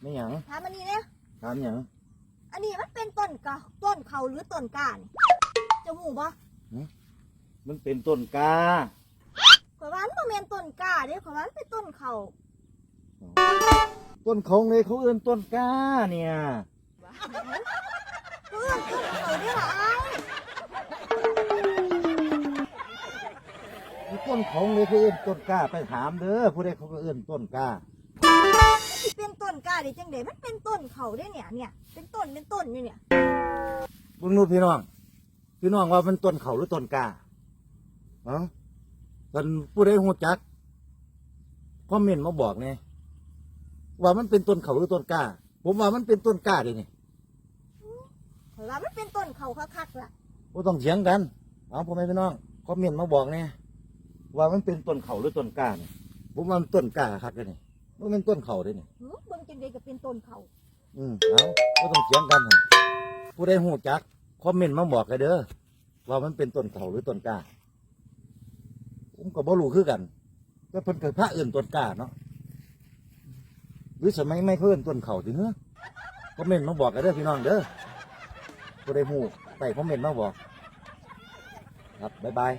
ไม่หยังถามอันนี้เนี่ยถามหยังอันนี้มันเป็นต้นกะต้นเขาหรือต้นก้านี่จะหูบ่มันเป็นต้นกาข่อยว่ามันบ่แม่นต้นก้าเด้ข่อยว่ามันเป็นต้นเขาต้นของเลยเขาเอื้นต้นกาเนี่ยเพื่อนต้นเขาได้ล่ะอ้ายมีต้นของเลยเขาเอื้นต้นกาไปถามเด้อผู้ใดเขาก็เอื้นต้นกาสิ เป็นต้นก้าได้จังได๋มันเป็นต้นเขาได้เนี่ยเนี่ย เป็นต้นเป็นต้นอยู่เนี่ยเบิ่งนู่นพี่น้อง พี่น้องว่ามันต้นเขาหรือต้นกาเอ้าท่านผู้ใดหูจักคอมเมนต์มาบอกเนี่ยว่ามันเป็นต้นเขาหรือต้นกาผมว่ามันเป็นต้นกาเลยนี่ข่อยว่ามันเป็นต้นเขาคักๆล่ะบ่ต้องเถียงกัน เอาพ่อแม่พี่น้องคอมเมนต์มาบอกเนี่ยว่ามันเป็นต้นเขาหรือต้นกาเนี่ยผมว่ามันต้นกาครับเลยนี่ มันเป็นต้นเขาเลยนี่หือเบิ่งจังได๋ก็เป็นต้นเขาอืมเอาบ่ต้องเถียงกันหั่นผู้ใดหูจักคอมเมนต์มาบอกกันเด้อว่ามันเป็นต้นเขาหรือต้นกาผมก็บ่รู้คือกันแต่เพิ่นเกิดพระเอื่นต้นกาเนาะหรือสมัยไม่เพิ่นต้นเขาถึงเนอะคอมเมนต์มาบอกกันเด้อพี่น้องเด้อผู้ใดหูใส่คอมเมนต์มาบอก ครับบ๊ายบาย